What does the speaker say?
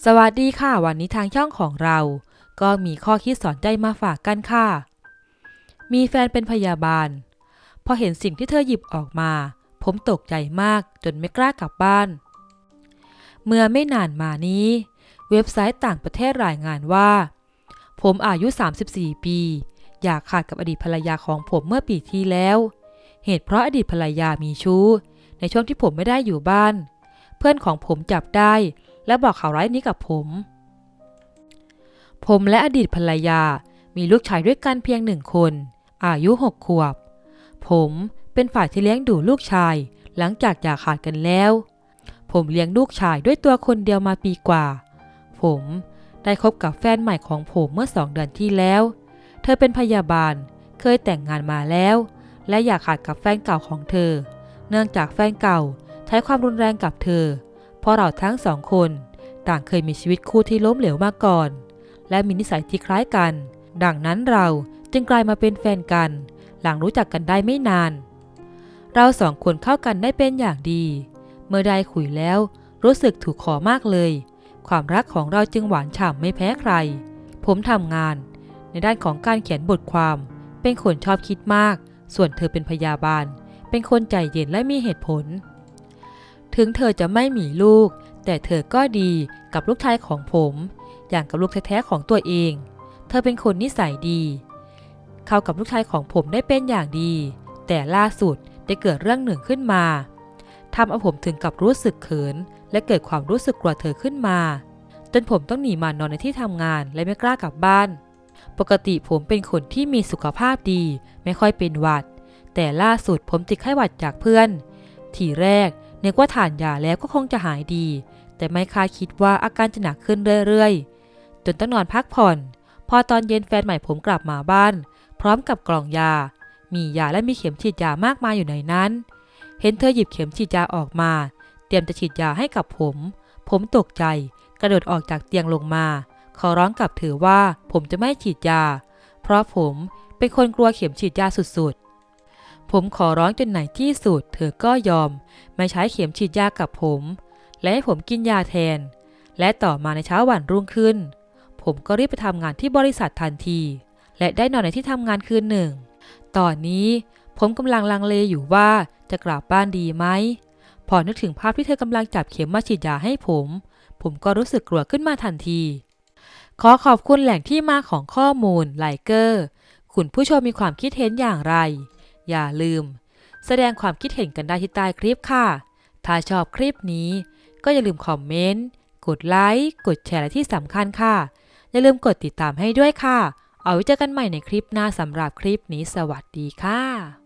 สวัสดีค่ะ วันนี้ทางช่องของเรา ก็มีข้อคิดสอนใจมาฝากกันค่ะ มีแฟนเป็นพยาบาล พอเห็นสิ่งที่เธอหยิบออกมา ผมตกใจมากจนไม่กล้ากลับบ้าน เมื่อไม่นานมานี้ เว็บไซต์ต่างประเทศรายงานว่า ผมอายุ 34 ปี อยากขาดกับอดีตภรรยาของผมเมื่อปีที่แล้ว เหตุเพราะอดีตภรรยามีชู้ ในช่วงที่ผมไม่ได้อยู่บ้าน เพื่อนของผมจับได้ และบอกข่าวร้ายนี้กับผม ผมและอดีตภรรยา มีลูกชายด้วยกันเพียงหนึ่งคน อายุหกขวบ ผมเป็นฝ่ายที่เลี้ยงดูลูกชาย หลังจากอย่าขาดกันแล้ว ผมเลี้ยงลูกชายด้วยตัวคนเดียวมาปีกว่า ผมได้คบกับแฟนใหม่ของผมเมื่อสองเดือนที่แล้ว เธอเป็นพยาบาล เคยแต่งงานมาแล้ว และอย่าขาดกับแฟนเก่าของเธอ เนื่องจากแฟนเก่าใช้ความรุนแรงกับเธอ เพราะเราทั้งสองคน ต่างเคยมีชีวิตคู่ที่ล้มเหลวมาก่อน และมีนิสัยที่คล้ายกัน ดังนั้นเราจึงกลายมาเป็นแฟนกัน หลังรู้จักกันได้ไม่นาน เราสองคนเข้ากันได้เป็นอย่างดี เมื่อได้คุยแล้วรู้สึกถูกขอมากเลย ความรักของเราจึงหวานฉ่ำไม่แพ้ใคร ผมทำงาน ในด้านของการเขียนบทความ เป็นคนชอบคิดมาก ส่วนเธอเป็นพยาบาล เป็นคนใจเย็นและมีเหตุผล ถึงเธอจะไม่มีลูก แต่เธอก็ดีกับลูกชายของผม อย่างกับลูกแท้ๆของตัวเอง เธอเป็นคนนิสัยดี เข้ากับลูกชายของผมได้เป็นอย่างดี แต่ล่าสุดได้เกิดเรื่องหนึ่งขึ้นมาทำเอาผมถึงกับรู้สึกเขิน และเกิดความรู้สึกกลัวเธอขึ้นมา จนผมต้องหนีมานอนในที่ทำงานและไม่กล้ากลับบ้าน ปกติผมเป็นคนที่มีสุขภาพดี ไม่ค่อยเป็นหวัด แต่ล่าสุดผมติดไข้หวัดจากเพื่อน ทีแรก นึกว่าทานยาแล้วก็คงจะหายดี แต่ไม่คาดคิดว่าอาการจะหนักขึ้นเรื่อยๆ จนต้องนอนพักผ่อน พอตอนเย็นแฟนใหม่ผมกลับมาบ้าน พร้อมกับกล่องยา มียาและมีเข็มฉีดยามากมายอยู่ในนั้น เห็นเธอหยิบเข็มฉีดยาออกมา เตรียมจะฉีดยาให้กับผม ผมตกใจ กระโดดออกจากเตียงลงมา ขอร้องกับเธอว่าผมจะไม่ฉีดยา เพราะผมเป็นคนกลัวเข็มฉีดยาสุดๆ ผมขอร้องจนไหนที่สุด เธอก็ยอม ไม่ใช้เข็มฉีดยากับผม และให้ผมกินยาแทน และต่อมาในเช้าวันรุ่งขึ้น ผมก็รีบไปทำงานที่บริษัททันที และได้นอนในที่ทำงานคืนหนึ่ง ตอนนี้ผมกำลังลังเลอยู่ว่าจะกลับบ้านดีไหม พอนึกถึงภาพที่เธอกำลังจับเข็มมาฉีดยาให้ผม ผมก็รู้สึกกลัวขึ้นมาทันที ขอขอบคุณแหล่งที่มาของข้อมูลไลเกอร์ คุณผู้ชมมีความคิดเห็นอย่างไร อย่าลืม แสดงความคิดเห็นกันได้ที่ใต้คลิปค่ะ ถ้าชอบคลิปนี้ ก็อย่าลืมคอมเมนต์ กดไลค์ กดแชร์และที่สำคัญค่ะ อย่าลืมกดติดตามให้ด้วยค่ะ เอาไว้เจอกันใหม่ในคลิปหน้าสำหรับคลิปนี้สวัสดีค่ะ